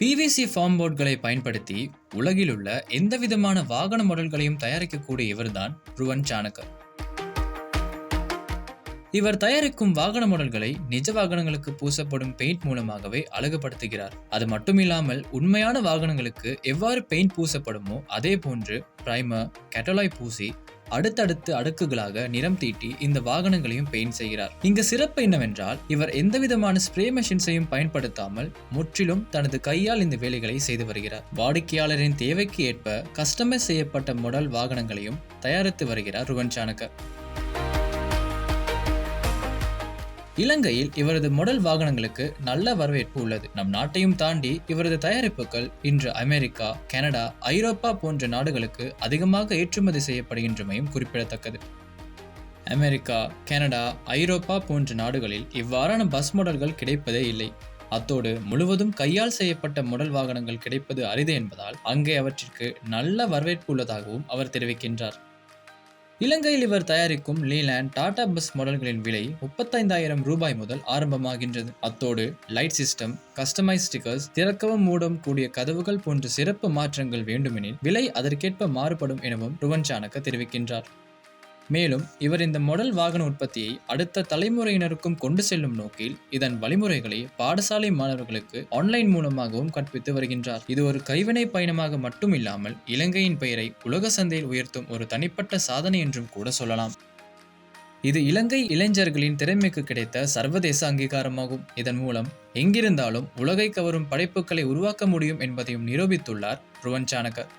PVC form போர்ட்களை பயன்படுத்தி உலகில் உள்ள எந்தவிதமான வாகன மாடல்களையும் தயாரிக்கக்கூடிய இவர்தான் ருவன் சாணக்கர் இவர் தயாரிக்கும் வாகன மாடல்களை நிஜ வாகனங்களுக்கு பூசப்படும் பெயிண்ட் மூலமாகவே அழகுபடுத்துகிறார். அது மட்டுமில்லாமல் உண்மையான வாகனங்களுக்கு எவ்வாறு பெயிண்ட் பூசப்படுமோ அதே போன்று பிரைமர் கேட்டலாய் பூசி அடுத்தடுத்து அடுக்குகளாக நிறம் தீட்டி இந்த வாகனங்களையும் பெயிண்ட் செய்கிறார். இங்கு சிறப்பு என்னவென்றால் இவர் எந்தவிதமான ஸ்ப்ரே மெஷின்ஸையும் பயன்படுத்தாமல் முற்றிலும் தனது கையால் இந்த வேலைகளை செய்து வருகிறார். வாடிக்கையாளரின் தேவைக்கு ஏற்ப கஸ்டமைஸ் செய்யப்பட்ட மொடல் வாகனங்களையும் தயாரித்து வருகிறார் ருவன் சாணக்கர். இலங்கையில் இவரது மொடல் வாகனங்களுக்கு நல்ல வரவேற்பு உள்ளது. நம் நாட்டையும் தாண்டி இவரது தயாரிப்புகள் இன்று அமெரிக்கா கனடா ஐரோப்பா போன்ற நாடுகளுக்கு அதிகமாக ஏற்றுமதி செய்யப்படுகின்றமையும் குறிப்பிடத்தக்கது. அமெரிக்கா கனடா ஐரோப்பா போன்ற நாடுகளில் இவ்வாறான பஸ் மாடல்கள் கிடைப்பதே இல்லை. அத்தோடு முழுவதும் கையால் செய்யப்பட்ட முடல் வாகனங்கள் கிடைப்பது அரிது என்பதால் அங்கே அவற்றிற்கு நல்ல வரவேற்பு உள்ளதாகவும் அவர் தெரிவிக்கின்றார். இலங்கையில் இவர் தயாரிக்கும் லீலேண்ட் டாடா பஸ் மாடல்களின் விலை முப்பத்தைந்தாயிரம் ரூபாய் முதல் ஆரம்பமாகின்றது. அத்தோடு லைட் சிஸ்டம் கஸ்டமைஸ் ஸ்டிக்கர்ஸ் திறக்கவும் மூடும் கூடிய கதவுகள் போன்ற சிறப்பு மாற்றங்கள் வேண்டுமெனில் விலை அதற்கேற்ப மாறுபடும் எனவும் ருவன் சாணக்க தெரிவிக்கின்றார். மேலும் இவர் இந்த மொடல் வாகன உற்பத்தியை அடுத்த தலைமுறையினருக்கும் கொண்டு செல்லும் நோக்கில் இதன் வழிமுறைகளை பாடசாலை மாணவர்களுக்கு ஆன்லைன் மூலமாகவும் கற்பித்து வருகின்றார். இது ஒரு கைவினை பயணமாக மட்டும் இல்லாமல் இலங்கையின் பெயரை உலக சந்தையில் உயர்த்தும் ஒரு தனிப்பட்ட சாதனை என்றும் கூட சொல்லலாம். இது இலங்கை இளைஞர்களின் திறமைக்கு கிடைத்த சர்வதேச அங்கீகாரமாகும். இதன் மூலம் எங்கிருந்தாலும் உலகை கவரும் படைப்புகளை உருவாக்க முடியும் என்பதையும் நிரூபித்துள்ளார் ருவன் சாணக்கர்